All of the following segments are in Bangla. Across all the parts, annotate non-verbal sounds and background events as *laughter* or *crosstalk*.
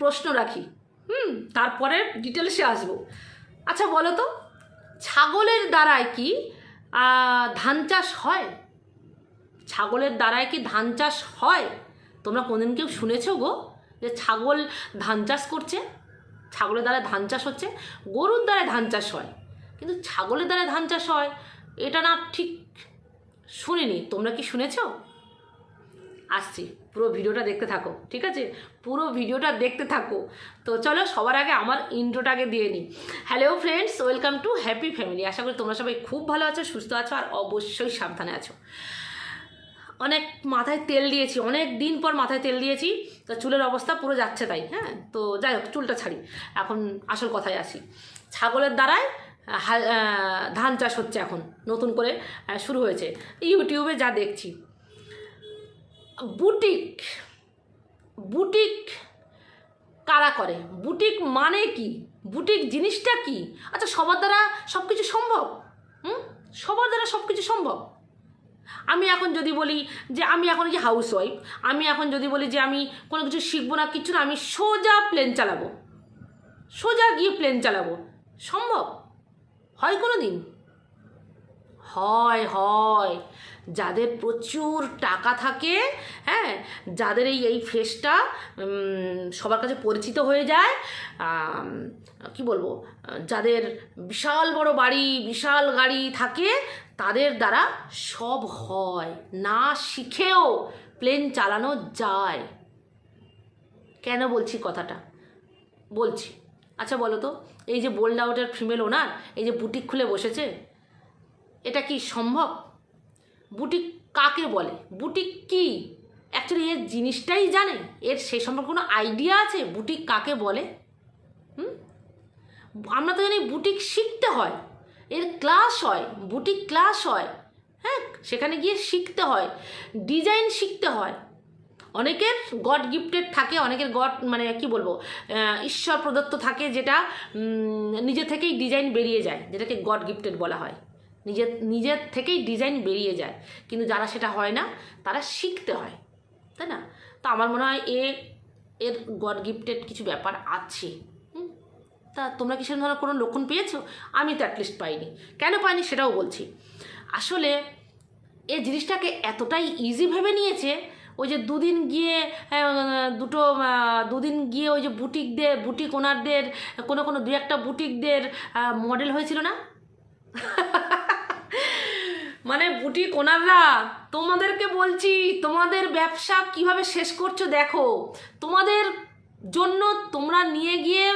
প্রশ্ন রাখি। হুম, তারপরে ডিটেলসে আসব। আচ্ছা বলো তো, ছাগলের দ্বারায় কি ধান চাষ হয়? ছাগলের দ্বারায় কি ধান চাষ হয়? তোমরা কোনদিন কেউ শুনেছো গো, যে ছাগল ধান চাষ করছে? ছাগলের দ্বারা ধান চাষ হচ্ছে, গরুর দ্বারা ধান চাষ হয়। কিন্তু ছাগলের দ্বারা ধান চাষ হয়, এটা না ঠিক শুনিনি। তোমরা কি শুনেছো? আসছি। পুরো ভিডিওটা দেখতে থাকো, ঠিক আছে? পুরো ভিডিওটা দেখতে থাকো। তো চলো, সবার আগে আমার ইন্ট্রোটাকে দিয়ে নিই। Hello friends welcome to happy family আশা করি তোমরা সবাই খুব ভালো আছো, সুস্থ আছো, আর অবশ্যই সাবধানে আছো। অনেক মাথায় তেল দিয়েছি, অনেক দিন পর মাথায় তেল দিয়েছি, তো চুলের অবস্থা পুরো যাচ্ছে তাই হ্যাঁ? তো যাই হোক, চুলটা ছাড়ি, এখন আসল কথায় আসি। ছাগলের দ্বারায় ধান চাষ হচ্ছে এখন, নতুন করে শুরু হয়েছে। ইউটিউবে যা দেখছি বুটিক বুটিক কারা করে? বুটিক মানে কি? বুটিক জিনিসটা কি? আচ্ছা সবার দ্বারা সব কিছু সম্ভব? হুম? সবার দ্বারা সব কিছু সম্ভব? আমি এখন যদি বলি যে আমি এখন যে হাউস ওয়াইফ আমি এখন যদি বলি যে আমি কোনো কিছু শিখব না, কিছু না, আমি সোজা প্লেন চালাবো। সোজা গিয়ে প্লেন চালাবো। সম্ভব? হয় কোনো দিন হয় হয়। যাদের প্রচুর টাকা থাকে হ্যাঁ যাদের এই এই ফেসটা সবার কাছে পরিচিত হয়ে যায় কি বলব, যাদের বিশাল বড় বাড়ি, বিশাল গাড়ি থাকে, তাদের দ্বারা সব হয়। না শিখেও প্লেন চালানো যায়। কেন বলছি কথাটা? বলছি। আচ্ছা বলো তো, এই যে বোল্ড আউটের ফিমেল ওনার, এই যে বুটিক খুলে বসেছে, এটা কি সম্ভব? বুটিক কাকে বলে? বুটিক কি? অ্যাকচুয়ালি এর জিনিসটাই জানে? এর সে সম্পর্কে কোনো আইডিয়া আছে? বুটিক কাকে বলে? হুম? আমরা তো জানি বুটিক শিখতে হয়। এর ক্লাস হয়, বুটিক ক্লাস হয়। হ্যাঁ সেখানে গিয়ে শিখতে হয়। ডিজাইন শিখতে হয়। অনেকের গড গিফটেড থাকে, অনেকের গড মানে কি বলব ঈশ্বর প্রদত্ত থাকে, যেটা নিজে থেকেই ডিজাইন বেরিয়ে যায়, যেটাকে গড গিফটেড বলা হয়। নিজের নিজের থেকেই ডিজাইন বেরিয়ে যায়। কিন্তু যারা সেটা হয় না, তারা শিখতে হয়। তাই না? তো আমার মনে হয় এ, এর গড গিফটেড কিছু ব্যাপার আছে। তা তোমরা কি সেরকম ধরনের কোনো লক্ষণ পেয়েছ? আমি তো অ্যাটলিস্ট পাইনি। কেন পাইনি সেটাও বলছি। আসলে এ জিনিসটাকে এতটাই ইজি ভেবে নিয়েছে, ওই যে দুদিন গিয়ে দুটো দুদিন গিয়ে ওই যে বুটিকদের, বুটিক ওনারদের কোনো কোনো দু একটা বুটিকদের মডেল হয়েছিল না? *laughs* মানে বুটিক ওনাররা তোমাদেরকে বলছি, তোমাদের ব্যবসা কীভাবে শেষ করছ দেখো। তোমাদের জন্য তোমরা নিয়ে গিয়ে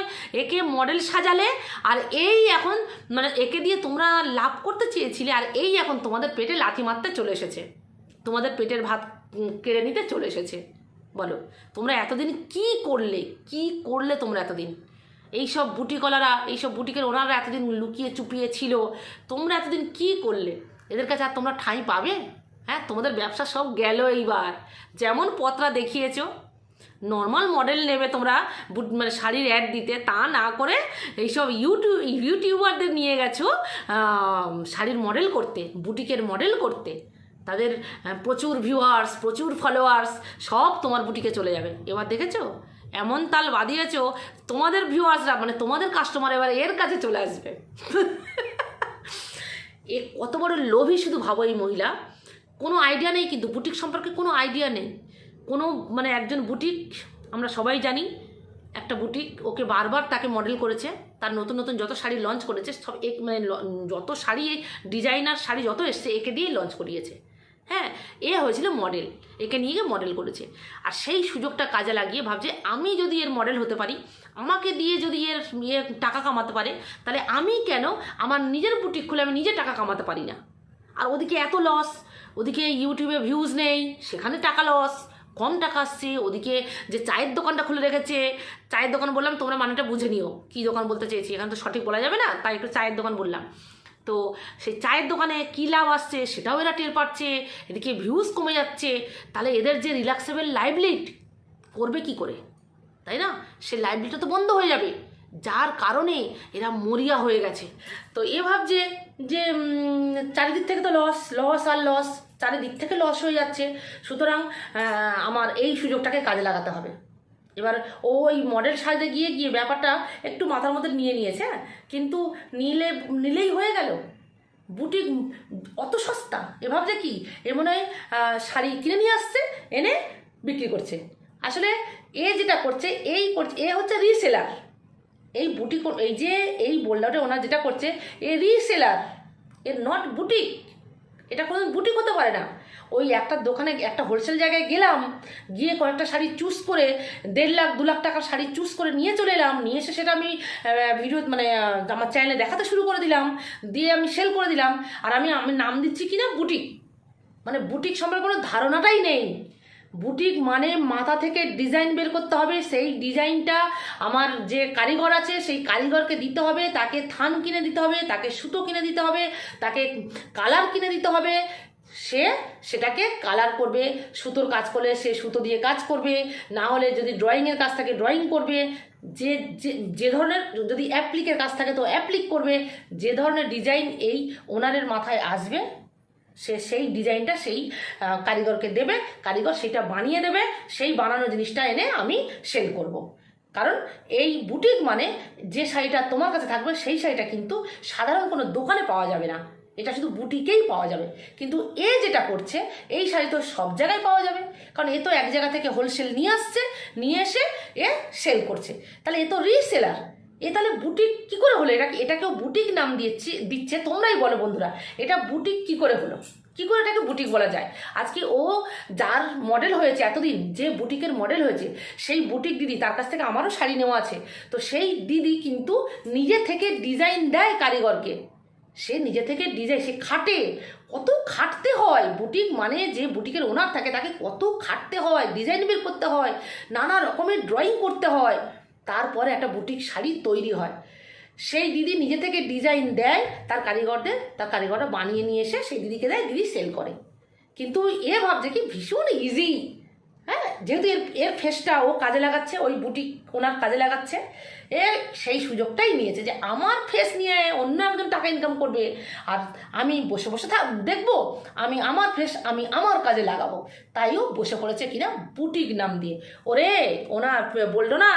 একে মডেল সাজালে, আর এই এখন মানে একে দিয়ে তোমরা লাভ করতে চেয়েছিলে, আর এই এখন তোমাদের পেটে লাথি মারতে চলে এসেছে। তোমাদের পেটের ভাত কেড়ে নিতে চলে এসেছে। বলো, তোমরা এতদিন কি করলে? কি করলে তোমরা এতদিন? এইসব বুটিকলারা, এইসব বুটিকের ওনারা এতদিন লুকিয়ে চুপিয়ে ছিল, তোমরা এতদিন কি করলে? এদের কাছে আর তোমরা ঠাঁই পাবে? হ্যাঁ তোমাদের ব্যবসা সব গেল এইবার। যেমন পত্রা দেখিয়েছ নর্মাল মডেল নেবে তোমরা মানে শাড়ির অ্যাড দিতে। তা না করে এইসব ইউটিউব ইউটিউবারদের নিয়ে গেছো শাড়ির মডেল করতে, বুটিকের মডেল করতে। তাদের প্রচুর ভিউয়ার্স প্রচুর ফলোয়ার্স সব তোমার বুটিকে চলে যাবে। এবার দেখেছ? এমন তাল বাঁধিয়েছ, তোমাদের ভিউয়ার্সরা মানে তোমাদের কাস্টমার এবার এর কাছে চলে আসবে। *laughs* এ কত বড় লোভী শুধু ভাবো এই মহিলা। কোনো আইডিয়া নেই কিন্তু বুটিক সম্পর্কে কোনো আইডিয়া নেই। কোনো মানে একজন বুটিক আমরা সবাই জানি, একটা বুটিক ওকে বারবার তাকে মডেল করেছে, তার নতুন নতুন যত শাড়ি লঞ্চ করেছে, সব এক মানে যত শাড়ি ডিজাইনার শাড়ি যত এসছে, একে দিয়েই লঞ্চ করিয়েছে। হ্যাঁ এ হয়েছিল মডেল একে নিয়ে মডেল করেছে। আর সেই সুযোগটা কাজে লাগিয়ে ভাবছে, আমি যদি এর মডেল হতে পারি আমাকে দিয়ে যদি এর ইয়ে টাকা কামাতে পারে, তাহলে আমি কেন আমার নিজের বুটিক খুলে আমি নিজে টাকা কামাতে পারি না? আর ওদিকে এত লস ওদিকে ইউটিউবে ভিউজ নেই, সেখানে টাকা লস কম টাকা আসছে, ওদিকে যে চায়ের দোকানটা খুলে রেখেছে, চায়ের দোকান বললাম, তোমরা মানেটা বুঝে নিও, কী দোকান বলতে চেয়েছি, এখানে তো সঠিক বলা যাবে না, তাই একটু চায়ের দোকান বললাম। তো সেই চায়ের দোকানে কী লাভ আসছে, সেটাও এরা টের পাচ্ছে, এদিকে ভিউজ কমে যাচ্ছে, তাহলে এদের যে রিল্যাক্সেবল লাইভলিড করবে কি করে? তাই না? সে লাইব্রেরিটা তো বন্ধ হয়ে যাবে। যার কারণে এরা মরিয়া হয়ে গেছে। তো এ ভাবছে যে চারিদিক থেকে তো লস লস আর লস চারিদিক থেকে লস হয়ে যাচ্ছে। সুতরাং আমার এই সুযোগটাকে কাজে লাগাতে হবে। এবার ও ওই মডেল সাজতে গিয়ে গিয়ে ব্যাপারটা একটু মাথার মধ্যে নিয়ে নিয়েছে হ্যাঁ? কিন্তু নিলে, নিলেই হয়ে গেল। বুটিক অত সস্তা। এ ভাবছে কি? এ মনে হয় শাড়ি কিনে নিয়ে আসছে, এনে বিক্রি করছে। আসলে এ যেটা করছে, এই করছে, এ হচ্ছে রিসেলার এই বুটিক এই যে এই বোল্ডাউটে ওনার যেটা করছে, এ রিসেলার এ নট বুটিক এটা কোনো বুটিক হতে পারে না। ওই একটা দোকানে, একটা হোলসেল জায়গায় গেলাম, গিয়ে কয়েকটা শাড়ি চুজ করে, দেড় লাখ, দু লাখ টাকার শাড়ি চুজ করে নিয়ে চলে এলাম। নিয়ে এসে সেটা আমি ভিডিও মানে আমার চ্যানেলে দেখাতে শুরু করে দিলাম। দিয়ে আমি সেল করে দিলাম। আর আমি আমি নাম দিচ্ছি কি না? বুটিক মানে বুটিক সম্পর্কে কোনো ধারণাটাই নেই। বুটিক মানে মাথা থেকে ডিজাইন বের করতে হবে। সেই ডিজাইনটা আমার যে কারিগর আছে, সেই কারিগরকে দিতে হবে। তাকে থান কিনে দিতে হবে, তাকে সুতো কিনে দিতে হবে, তাকে কালার কিনে দিতে হবে। সে সেটাকে কালার করবে, সুতোর কাজ করলে সে সুতো দিয়ে কাজ করবে। না হলে যদি ড্রয়িংয়ের কাজ থাকে ড্রয়িং করবে। যে, যে- ধরনের যদি অ্যাপ্লিকের কাজ থাকে, তো অ্যাপ্লিক করবে। যে ধরনের ডিজাইন এই ওনারের মাথায় আসবে সে সেই ডিজাইনটা সেই কারিগরকে দেবে, কারিগর সেটা বানিয়ে দেবে, সেই বানানো জিনিসটা এনে আমি সেল করব। কারণ এই বুটিক মানে যে শাড়িটা তোমার কাছে থাকবে, সেই শাড়িটা কিন্তু সাধারণ কোনো দোকানে পাওয়া যাবে না। এটা শুধু বুটিকেই পাওয়া যাবে। কিন্তু এ যেটা করছে, এই শাড়ি তো সব জায়গায় পাওয়া যাবে। কারণ এ তো এক জায়গা থেকে হোলসেল নিয়ে আসছে, নিয়ে এসে এ সেল করছে। তাহলে এ তো রিসেলার এ তাহলে বুটিক কি করে হলো? এটা এটাকেও বুটিক নাম দিচ্ছি দিচ্ছে তোমরাই বলো বন্ধুরা। এটা বুটিক কি করে হলো? কি করে এটাকে বুটিক বলা যায়? আজকে ও যার মডেল হয়েছে, এতদিন যে বুটিকের মডেল হয়েছে, সেই বুটিক দিদি তার কাছ থেকে আমারও শাড়ি নেওয়া আছে। তো সেই দিদি কিন্তু নিজে থেকে ডিজাইন দেয় কারিগরকে। সে নিজে থেকে ডিজাইন সে খাটে। কত খাটতে হয়। বুটিক মানে যে বুটিকের ওনার থাকে, তাকে কত খাটতে হয় ডিজাইন বের করতে হয়, নানা রকমের ড্রয়িং করতে হয়। তারপরে একটা বুটিক শাড়ি তৈরি হয়। সেই দিদি নিজে থেকে ডিজাইন দেয়, তার কারিগরদের, তার কারিগররা বানিয়ে নিয়ে এসে সেই দিদিকে দেয়, দিদি সেল করে। কিন্তু এ ভাবছে কি, ভীষণ ইজি হ্যাঁ যেহেতু এর এর ফেসটা ও কাজে লাগাচ্ছে, ওই বুটিক ওনার কাজে লাগাচ্ছে। এ সেই সুযোগটাই নিয়েছে যে আমার ফেস নিয়ে অন্য একজন টাকা ইনকাম করবে। আর আমি বসে বসে থাক দেখব, আমি আমার ফেস আমি আমার কাজে লাগাবো। তাইও বসে পড়েছে কিনা বুটিক নাম দিয়ে। ওরে, ওনার বলল না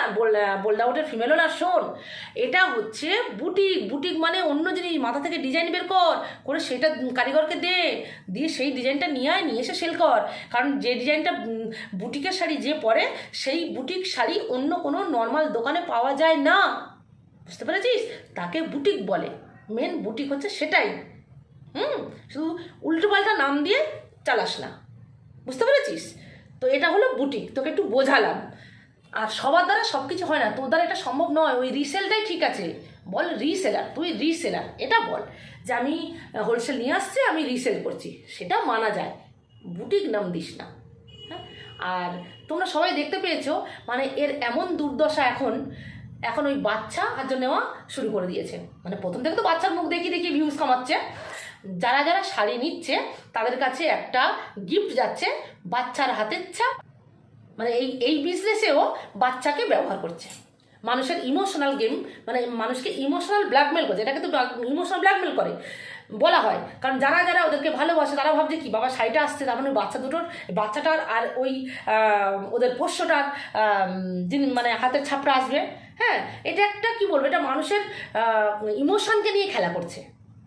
বোল্ড আউটের ফিমেল ওনার শোন, এটা হচ্ছে বুটিক বুটিক মানে অন্য জিনিস, মাথা থেকে ডিজাইন বের কর, করে সেটা কারিগরকে দে, দিয়ে সেই ডিজাইনটা নিয়ে আয়, নিয়ে এসে সেল কর। কারণ যে ডিজাইনটা বুটিকের শাড়ি যে পরে, সেই বুটিক শাড়ি অন্য কোনো নর্মাল দোকানে পাওয়া যায় না বুঝতে পেরেছিস? তাকে বুটিক বলে। মেন বুটিক হচ্ছে সেটাই। হুম? শুধু উল্টোপাল্টা নাম দিয়ে চালাস না। বুঝতে পেরেছিস? তো এটা হলো বুটিক। তোকে একটু বোঝালাম। আর সবার দ্বারা সব কিছু হয় না। তোর দ্বারা এটা সম্ভব নয়। ওই রিসেলটাই ঠিক আছে। বল রিসেলার তুই রিসেলার এটা বল যে আমি হোলসেল নিয়ে আসছি, আমি রিসেল করছি। সেটা মানা যায়। বুটিক নাম দিস না। হ্যাঁ? আর তোমরা সবাই দেখতে পেয়েছ মানে এর এমন দুর্দশা এখন এখন ওই বাচ্চা সাহায্য নেওয়া শুরু করে দিয়েছে। মানে প্রথম থেকে তো বাচ্চার মুখ দেখি দেখি ভিউজ কমাচ্ছে। যারা যারা শাড়ি নিচ্ছে, তাদের কাছে একটা গিফট যাচ্ছে, বাচ্চার হাতের ছাপ মানে এই এই বিজনেসেও বাচ্চাকে ব্যবহার করছে। মানুষের ইমোশনাল গেম মানে মানুষকে ইমোশনাল ব্ল্যাকমেল করছে এটাকে তো ইমোশনাল ব্ল্যাকমেল করে, বলা হয়। কারণ যারা যারা ওদেরকে ভালোবাসে তারা ভাবছে কি, বাবা শাড়িটা আসছে, তার মানে বাচ্চা দুটোর, বাচ্চাটার আর ওই ওদের পোষ্যটার মানে হাতের ছাপটা আসবে হ্যাঁ এটা একটা কি বলব, এটা মানুষের ইমোশনকে নিয়ে খেলা করছে।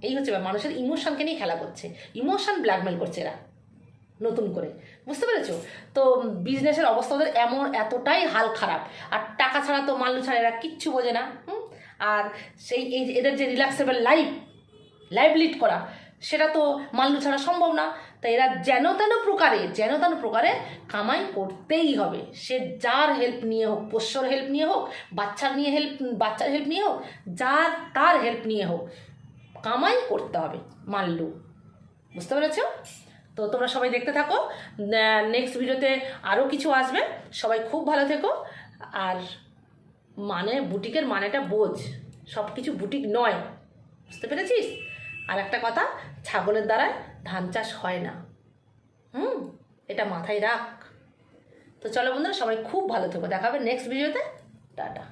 এই হচ্ছে মানুষের ইমোশনকে নিয়ে খেলা করছে। ইমোশন ব্ল্যাকমেল করছে এরা, নতুন করে। বুঝতে পেরেছ? তো বিজনেসের অবস্থা ওদের এমন, এতটাই হাল খারাপ। আর টাকা ছাড়া তো মাল্লু ছাড়া এরা কিচ্ছু বোঝে না? আর সেই, এই এদের যে রিল্যাক্সেবল লাইফ লাইভ লিড করা, সেটা তো মাল্লু ছাড়া সম্ভব না। তাই এরা যেন তেন প্রকারে, যেন তেন প্রকারে কামাই করতেই হবে। সে যার হেল্প নিয়ে হোক, পোষ্যর হেল্প নিয়ে হোক, বাচ্চার নিয়ে হেল্প বাচ্চার হেল্প নিয়ে হোক, যার তার হেল্প নিয়ে হোক, কামাই করতে হবে মাল্লু বুঝতে পেরেছ? তো তোমরা সবাই দেখতে থাকো। নেক্সট ভিডিওতে আরও কিছু আসবে। সবাই খুব ভালো থেকো। আর মানে বুটিকের মানেটা বোঝ। সব কিছু বুটিক নয়। বুঝতে পেরেছিস? আর একটা কথা, ছাগলের দ্বারায় ধান চাষ হয় না। হুম, এটা মাথায় রাখ। তো চলো বন্ধুরা, সবাই খুব ভালো থেকো। দেখাবে নেক্সট ভিডিওতে টাটা।